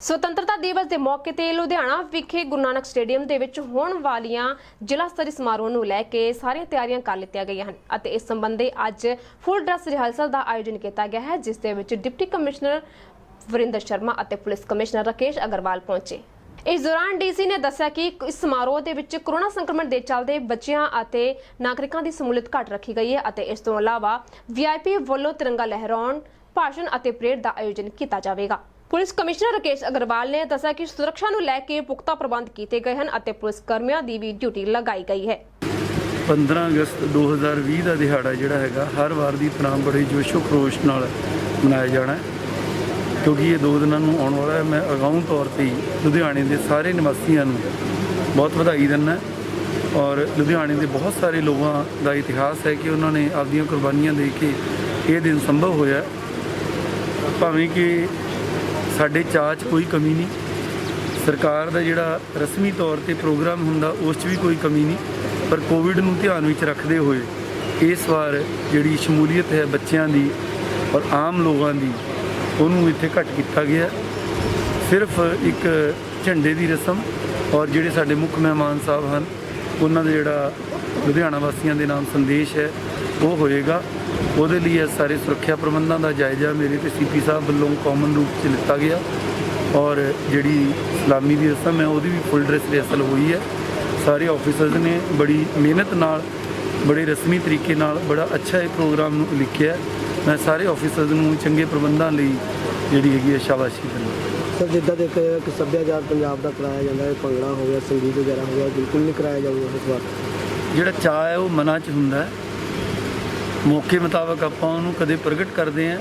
ਸੁਤੰਤਰਤਾ ਦਿਵਸ ਦੇ ਮੌਕੇ ਤੇ ਲੁਧਿਆਣਾ ਵਿਖੇ ਗੁਰੂ ਨਾਨਕ ਸਟੇਡੀਅਮ ਦੇ ਵਿੱਚ ਹੋਣ ਵਾਲੀਆਂ ਜ਼ਿਲ੍ਹਾ ਸਤਰੀ ਸਮਾਰੋਹ ਨੂੰ ਲੈ ਕੇ ਸਾਰੀਆਂ ਤਿਆਰੀਆਂ ਕਰ ਲਿੱਤੀਆਂ ਗਈਆਂ ਹਨ ਅਤੇ ਇਸ ਸੰਬੰਧੀ ਅੱਜ ਫੁੱਲ ਡਰੈਸ ਰਿਹਰਸਲ ਦਾ ਆਯੋਜਨ ਕੀਤਾ ਗਿਆ ਹੈ, ਜਿਸ ਦੇ ਵਿੱਚ ਡਿਪਟੀ ਕਮਿਸ਼ਨਰ ਵਰਿੰਦਰ ਸ਼ਰਮਾ ਅਤੇ ਪੁਲਿਸ ਕਮਿਸ਼ਨਰ ਰਾਕੇਸ਼ ਅਗਰਵਾਲ ਪਹੁੰਚੇ। ਇਸ ਦੌਰਾਨ ਡੀਸੀ ਨੇ ਦੱਸਿਆ ਕਿ ਇਸ ਸਮਾਰੋਹ ਦੇ ਵਿੱਚ ਕਰੋਨਾ ਸੰਕਰਮਣ ਦੇ ਚੱਲਦੇ ਬੱਚਿਆਂ ਅਤੇ ਨਾਗਰਿਕਾਂ ਦੀ ਸਮੂਲੀਅਤ ਘੱਟ ਰੱਖੀ ਗਈ ਹੈ ਅਤੇ ਇਸ ਤੋਂ ਇਲਾਵਾ ਵੀਆਈਪੀ ਵੱਲੋਂ ਤਿਰੰਗਾ ਲਹਿਰਾਉਣ, ਭਾਸ਼ਣ ਅਤੇ ਪਰੇਡ ਦਾ ਆਯੋਜਨ ਕੀਤਾ ਜਾਵੇਗਾ। ਪੁਲਿਸ ਕਮਿਸ਼ਨਰ ਰਾਕੇਸ਼ ਅਗਰਵਾਲ ਨੇ ਦੱਸਿਆ ਕਿ ਸੁਰੱਖਿਆ ਨੂੰ ਲੈ ਕੇ ਪੁਖਤਾ ਪ੍ਰਬੰਧ ਕੀਤੇ ਗਏ ਹਨ ਅਤੇ ਪੁਲਿਸ ਕਰਮੀਆਂ ਦੀ ਵੀ ਡਿਊਟੀ ਲਗਾਈ ਗਈ ਹੈ। 15 ਅਗਸਤ 2020 ਦਾ ਦਿਹਾੜਾ ਜਿਹੜਾ ਹੈਗਾ, ਹਰ ਵਾਰ ਦੀ ਤਰ੍ਹਾਂ ਬੜੇ ਜੋਸ਼ੋ ਖਰੋਸ਼ ਨਾਲ ਮਨਾਇਆ ਜਾਣਾ ਹੈ। ਕਿਉਂਕਿ ਇਹ ਦੋ ਦਿਨਾਂ ਨੂੰ ਆਉਣ ਵਾਲਾ ਹੈ। ਮੈਂ ਅਗਾਊਂ ਤੌਰ ਤੇ ਲੁਧਿਆਣੇ ਦੇ ਸਾਰੇ ਨਿਵਾਸੀਆਂ ਨੂੰ ਬਹੁਤ ਵਧਾਈ ਦਿੰਦਾ ਔਰ ਲੁਧਿਆਣੇ ਦੇ ਬਹੁਤ ਸਾਰੇ ਲੋਕਾਂ ਦਾ ਇਤਿਹਾਸ ਹੈ ਕਿ ਉਹਨਾਂ ਨੇ ਆਪਦੀਆਂ ਕੁਰਬਾਨੀਆਂ ਦੇ ਕੇ ਇਹ ਦਿਨ ਸੰਭਵ ਹੋਇਆ। ਭਾਵੇਂ ਕਿ ਸਾਡੇ ਚਾਅ 'ਚ ਕੋਈ ਕਮੀ ਨਹੀਂ। ਸਰਕਾਰ ਦਾ ਜਿਹੜਾ ਰਸਮੀ ਤੌਰ ਤੇ ਪ੍ਰੋਗਰਾਮ ਹੁੰਦਾ, ਉਸ 'ਚ ਵੀ ਕੋਈ ਕਮੀ ਨਹੀਂ। ਪਰ ਕੋਵਿਡ ਨੂੰ ਧਿਆਨ ਵਿੱਚ ਰੱਖਦੇ ਹੋਏ, ਇਸ ਵਾਰ ਜਿਹੜੀ ਸ਼ਮੂਲੀਅਤ ਹੈ ਬੱਚਿਆਂ ਦੀ ਔਰ ਆਮ ਲੋਕਾਂ ਦੀ, ਉਹਨੂੰ ਇੱਥੇ ਘੱਟ ਕੀਤਾ ਗਿਆ। ਸਿਰਫ ਇੱਕ ਝੰਡੇ ਦੀ ਰਸਮ ਔਰ ਜਿਹੜੇ ਸਾਡੇ ਮੁੱਖ ਮਹਿਮਾਨ ਸਾਹਿਬ ਹਨ, ਉਹਨਾਂ ਦਾ ਜਿਹੜਾ ਲੁਧਿਆਣਾ ਵਾਸੀਆਂ ਦੇ ਨਾਮ ਸੰਦੇਸ਼ ਹੈ, ਉਹ ਹੋਏਗਾ। ਉਹਦੇ ਲਈ ਇਹ ਸਾਰੇ ਸੁਰੱਖਿਆ ਪ੍ਰਬੰਧਾਂ ਦਾ ਜਾਇਜ਼ਾ ਮੇਰੇ ਤੇ ਸੀਪੀ ਸਾਹਿਬ ਵੱਲੋਂ ਕਾਮਨ ਰੂਪ 'ਚ ਲਿੱਤਾ ਗਿਆ। ਔਰ ਜਿਹੜੀ ਸਲਾਮੀ ਦੀ ਰਸਮ ਹੈ ਉਹਦੀ ਵੀ ਫੁੱਲ ਡਰੈਸ ਰਿਹਰਸਲ ਹੋਈ ਹੈ। ਸਾਰੇ ਆਫੀਸਰਸ ਨੇ ਬੜੀ ਮਿਹਨਤ ਨਾਲ ਬੜੇ ਰਸਮੀ ਤਰੀਕੇ ਨਾਲ ਬੜਾ ਅੱਛਾ ਇਹ ਪ੍ਰੋਗਰਾਮ ਨੂੰ ਲਿਖਿਆ। ਮੈਂ ਸਾਰੇ ਆਫੀਸਰਸ ਨੂੰ ਚੰਗੇ ਪ੍ਰਬੰਧਾਂ ਲਈ ਜਿਹੜੀ ਹੈਗੀ ਹੈ ਸ਼ਾਬਾਸ਼ੀ ਦਿੰਦਾ ਸਰ ਜਿੱਦਾਂ ਜਾਏ ਕਿ ਸੱਭਿਆਚਾਰ ਪੰਜਾਬ ਦਾ ਕਰਾਇਆ ਜਾਂਦਾ ਹੈ ਭੰਗੜਾ ਹੋ ਗਿਆ ਸੰਗੀਤ ਵਗੈਰਾ ਹੋ ਗਿਆ ਬਿਲਕੁਲ ਨਹੀਂ ਕਰਾਇਆ ਜਾਊਗਾ ਇਸ ਵਾਰ। ਜਿਹੜਾ ਚਾਅ ਹੈ ਉਹ ਮਨਾਂ 'ਚ ਹੁੰਦਾ ਹੈ। ਮੌਕੇ ਮੁਤਾਬਕ ਆਪਾਂ ਉਹਨੂੰ ਕਦੇ ਪ੍ਰਗਟ ਕਰਦੇ ਹਾਂ,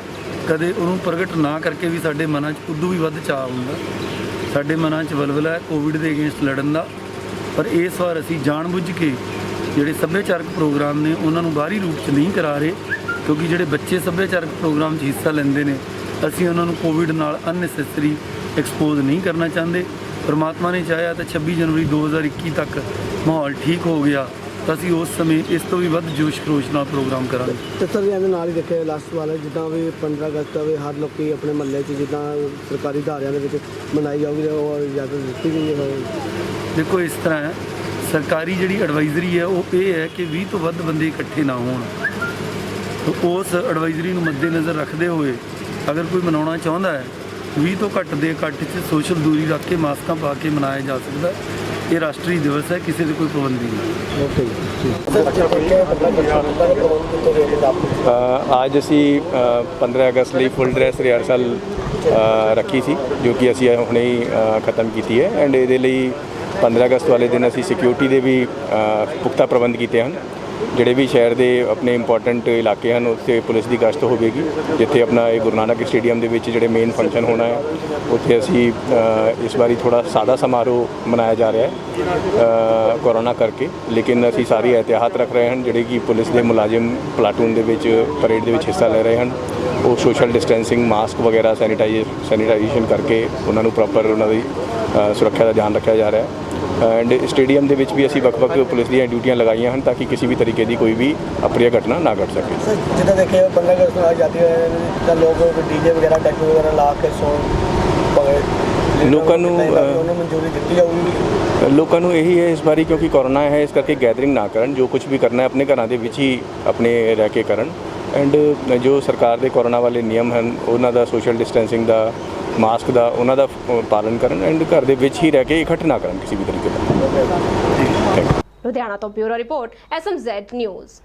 ਕਦੇ ਉਹਨੂੰ ਪ੍ਰਗਟ ਨਾ ਕਰਕੇ ਵੀ ਸਾਡੇ ਮਨਾਂ 'ਚ ਉਦੋਂ ਵੀ ਵੱਧ ਚਾਅ ਹੁੰਦਾ। ਸਾਡੇ ਮਨਾਂ 'ਚ ਵਲਵਲਾ ਹੈ ਕੋਵਿਡ ਦੇ ਅਗੇਂਸਟ ਲੜਨ ਦਾ। ਪਰ ਇਸ ਵਾਰ ਅਸੀਂ ਜਾਣਬੁੱਝ ਕੇ ਜਿਹੜੇ ਸੱਭਿਆਚਾਰਕ ਪ੍ਰੋਗਰਾਮ ਨੇ, ਉਹਨਾਂ ਨੂੰ ਬਾਹਰੀ ਰੂਪ 'ਚ ਨਹੀਂ ਕਰਾ ਰਹੇ, ਕਿਉਂਕਿ ਜਿਹੜੇ ਬੱਚੇ ਸੱਭਿਆਚਾਰਕ ਪ੍ਰੋਗਰਾਮ 'ਚ ਹਿੱਸਾ ਲੈਂਦੇ ਨੇ, ਅਸੀਂ ਉਹਨਾਂ ਨੂੰ ਕੋਵਿਡ ਨਾਲ ਅਨਨੈਸੈਸਰੀ ਐਕਸਪੋਜ਼ ਨਹੀਂ ਕਰਨਾ ਚਾਹੁੰਦੇ। ਪਰਮਾਤਮਾ ਨੇ ਚਾਹਿਆ ਤਾਂ 26 ਜਨਵਰੀ 2021 ਤੱਕ ਮਾਹੌਲ ਠੀਕ ਹੋ ਗਿਆ। ਤਾਂ ਅਸੀਂ ਉਸ ਸਮੇਂ ਇਸ ਤੋਂ ਵੀ ਵੱਧ ਜੋਸ਼ ਖਰੋਸ਼ ਨਾਲ ਪ੍ਰੋਗਰਾਮ ਕਰਾਂਗੇ। ਤੇ ਸਰ ਇਹਦੇ ਨਾਲ ਹੀ ਦੇਖਿਆ ਲਾਸਟ ਵਾਲਾ ਜਿੱਦਾਂ ਵੀ 15 ਅਗਸਤ ਵੀ ਹਰ ਲੋਕੀ ਆਪਣੇ ਮਹੱਲੇ 'ਚ ਜਿੱਦਾਂ ਸਰਕਾਰੀ ਅਦਾਰਿਆਂ ਦੇ ਵਿੱਚ ਮਨਾਈ ਜਾਊਗੀ ਉਹ ਇਜਾਜ਼ਤ ਦਿੱਤੀ ਗਈ ਹੈ ਦੇਖੋ ਇਸ ਤਰ੍ਹਾਂ ਹੈ ਸਰਕਾਰੀ ਜਿਹੜੀ ਐਡਵਾਈਜ਼ਰੀ ਹੈ ਉਹ ਇਹ ਹੈ ਕਿ 20 ਤੋਂ ਵੱਧ ਬੰਦੇ ਇਕੱਠੇ ਨਾ ਹੋਣ। ਤਾਂ ਉਸ ਐਡਵਾਈਜ਼ਰੀ ਨੂੰ ਮੱਦੇਨਜ਼ਰ ਰੱਖਦੇ ਹੋਏ ਅਗਰ ਕੋਈ ਮਨਾਉਣਾ ਚਾਹੁੰਦਾ ਹੈ 20 ਤੋਂ ਘੱਟ ਦੇ ਇਕੱਠ 'ਚ ਸੋਸ਼ਲ ਦੂਰੀ ਰੱਖ ਕੇ ਮਾਸਕਾਂ ਪਾ ਕੇ ਮਨਾਇਆ ਜਾ ਸਕਦਾ ਹੈ। ਇਹ ਰਾਸ਼ਟਰੀ ਦਿਵਸ ਹੈ ਕਿਸੇ ਦੀ ਕੋਈ ਪਾਬੰਦੀ ਨਹੀਂ। ਓਕੇ ਜੀ ਸਰ ਜੇ ਦੇਖਿਆ 15 ਅਗਸਤ ਦਾ ਪ੍ਰੋਗਰਾਮ ਕਿਤੋਂ ਵੇਖ ਕੇ ਆਪ ਅ, ਅੱਜ ਅਸੀਂ ਅ, 15 ਅਗਸਤ ਲਈ ਫੁੱਲ ਡਰੈਸ ਰਿਹਰਸਲ ਰੱਖੀ ਸੀ ਜੋ ਕਿ ਅਸੀਂ ਹੁਣੇ ਹੀ ਖਤਮ ਕੀਤੀ ਹੈ। ਐਂਡ ਇਹਦੇ ਲਈ 15 ਅਗਸਤ ਵਾਲੇ ਦਿਨ ਅਸੀਂ ਸਿਕਿਉਰਿਟੀ ਦੇ ਵੀ ਪੁਖਤਾ ਪ੍ਰਬੰਧ ਕੀਤੇ ਹਨ। ਜਿਹੜੇ ਵੀ ਸ਼ਹਿਰ ਦੇ ਆਪਣੇ ਇੰਪੋਰਟੈਂਟ ਇਲਾਕੇ ਹਨ, ਉੱਥੇ ਪੁਲਿਸ ਦੀ ਗਸ਼ਤ ਹੋਵੇਗੀ, ਜਿੱਥੇ ਆਪਣਾ ਇਹ ਗੁਰੂ ਨਾਨਕ ਸਟੇਡੀਅਮ ਦੇ ਵਿੱਚ ਜਿਹੜੇ ਮੇਨ ਫੰਕਸ਼ਨ ਹੋਣਾ ਹੈ, ਉੱਥੇ ਅਸੀਂ ਇਸ ਵਾਰੀ ਥੋੜਾ ਸਾਦਾ ਸਮਾਰੋਹ ਮਨਾਇਆ ਜਾ ਰਿਹਾ ਹੈ ਕੋਰੋਨਾ ਕਰਕੇ। ਲੇਕਿਨ ਅਸੀਂ ਸਾਰੀ ਇਹਤਿਆਤ ਰੱਖ ਰਹੇ ਹਨ, ਜਿਹੜੇ ਕਿ ਪੁਲਿਸ ਦੇ ਮੁਲਾਜ਼ਮ ਪਲਾਟੂਨ ਦੇ ਵਿੱਚ ਪਰੇਡ ਦੇ ਵਿੱਚ ਹਿੱਸਾ ਲੈ ਰਹੇ ਹਨ। ਉਹ ਸੋਸ਼ਲ ਡਿਸਟੈਂਸਿੰਗ ਮਾਸਕ ਵਗੈਰਾ ਸੈਨੀਟਾਈਜ਼ ਸੈਨੀਟਾਈਜੇਸ਼ਨ ਕਰਕੇ ਉਹਨਾਂ ਨੂੰ ਪ੍ਰੋਪਰ ਉਹਨਾਂ ਦੀ ਸੁਰੱਖਿਆ ਦਾ ਧਿਆਨ ਰੱਖਿਆ ਜਾ ਰਿਹਾ ਹੈ। ਐਂਡ ਸਟੇਡੀਅਮ ਦੇ ਵਿੱਚ ਵੀ ਅਸੀਂ ਵੱਖ-ਵੱਖ ਪੁਲਿਸ ਦੀਆਂ ਡਿਊਟੀਆਂ ਲਗਾਈਆਂ ਹਨ ਤਾਂ ਕਿ ਕਿਸੇ ਵੀ ਤਰੀਕੇ ਦੀ ਕੋਈ ਵੀ ਅਪਰਿਆ ਘਟਨਾ ਨਾ ਘਟ ਸਕੇ। ਸਰ ਜਿੱਦਾਂ ਦੇਖਿਆ 15 ਅਗਸਤ ਨੂੰ ਆਜ਼ਾਦੀ ਜਿੱਦਾਂ ਲੋਕ ਡੀਜੇ ਵਗੈਰਾ ਡੈਕ ਵਗੈਰਾ ਲਾ ਕੇ ਸੌਂ ਲੋਕਾਂ ਨੂੰ, ਮਨਜ਼ੂਰੀ ਦਿੱਤੀ ਜਾਊਗੀ? ਲੋਕਾਂ ਨੂੰ ਇਹੀ ਹੈ ਇਸ ਵਾਰੀ ਕਿਉਂਕਿ ਕੋਰੋਨਾ ਹੈ ਇਸ ਕਰਕੇ ਗੈਦਰਿੰਗ ਨਾ ਕਰਨ ਜੋ ਕੁਝ ਵੀ ਕਰਨਾ ਹੈ ਆਪਣੇ ਘਰਾਂ ਦੇ ਵਿੱਚ ਹੀ ਆਪਣੇ ਰਹਿ ਕੇ ਕਰਨ। ਐਂਡ ਜੋ ਸਰਕਾਰ ਦੇ ਕੋਰੋਨਾ ਵਾਲੇ ਨਿਯਮ ਹਨ ਉਹਨਾਂ ਦਾ ਸੋਸ਼ਲ ਡਿਸਟੈਂਸਿੰਗ ਦਾ ਮਾਸਕ ਦਾ ਉਹਨਾਂ ਦਾ ਅ, ਪਾਲਣ ਕਰਨ ਐਂਡ ਘਰ ਦੇ ਵਿੱਚ ਹੀ ਰਹਿ ਕੇ ਇਕੱਠ ਨਾ ਕਰਨ ਕਿਸੇ ਵੀ ਤਰੀਕੇ ਦਾ ਲੁਧਿਆਣਾ ਤੋਂ ਬਿਊਰੋ ਰਿਪੋਰਟ ਐਸਐਮਜ਼ੈਡ ਨਿਊਜ਼।